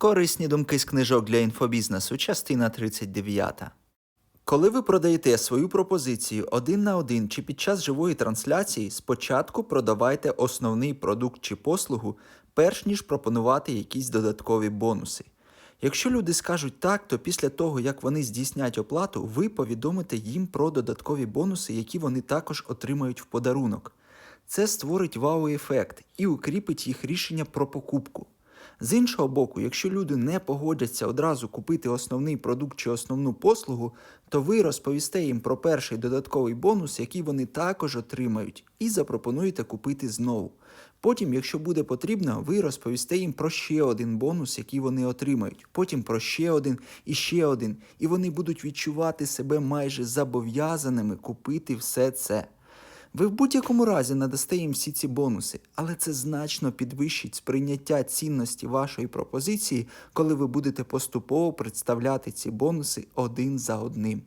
Корисні думки з книжок для інфобізнесу, частина 39. Коли ви продаєте свою пропозицію один на один чи під час живої трансляції, спочатку продавайте основний продукт чи послугу, перш ніж пропонувати якісь додаткові бонуси. Якщо люди скажуть так, то після того, як вони здійснять оплату, ви повідомите їм про додаткові бонуси, які вони також отримають в подарунок. Це створить вау-ефект і укріпить їх рішення про покупку. З іншого боку, якщо люди не погодяться одразу купити основний продукт чи основну послугу, то ви розповісте їм про перший додатковий бонус, який вони також отримають, і запропонуєте купити знову. Потім, якщо буде потрібно, ви розповісте їм про ще один бонус, який вони отримають, потім про ще один і ще один, і вони будуть відчувати себе майже зобов'язаними купити все це. Ви в будь-якому разі надасте їм всі ці бонуси, але це значно підвищить сприйняття цінності вашої пропозиції, коли ви будете поступово представляти ці бонуси один за одним.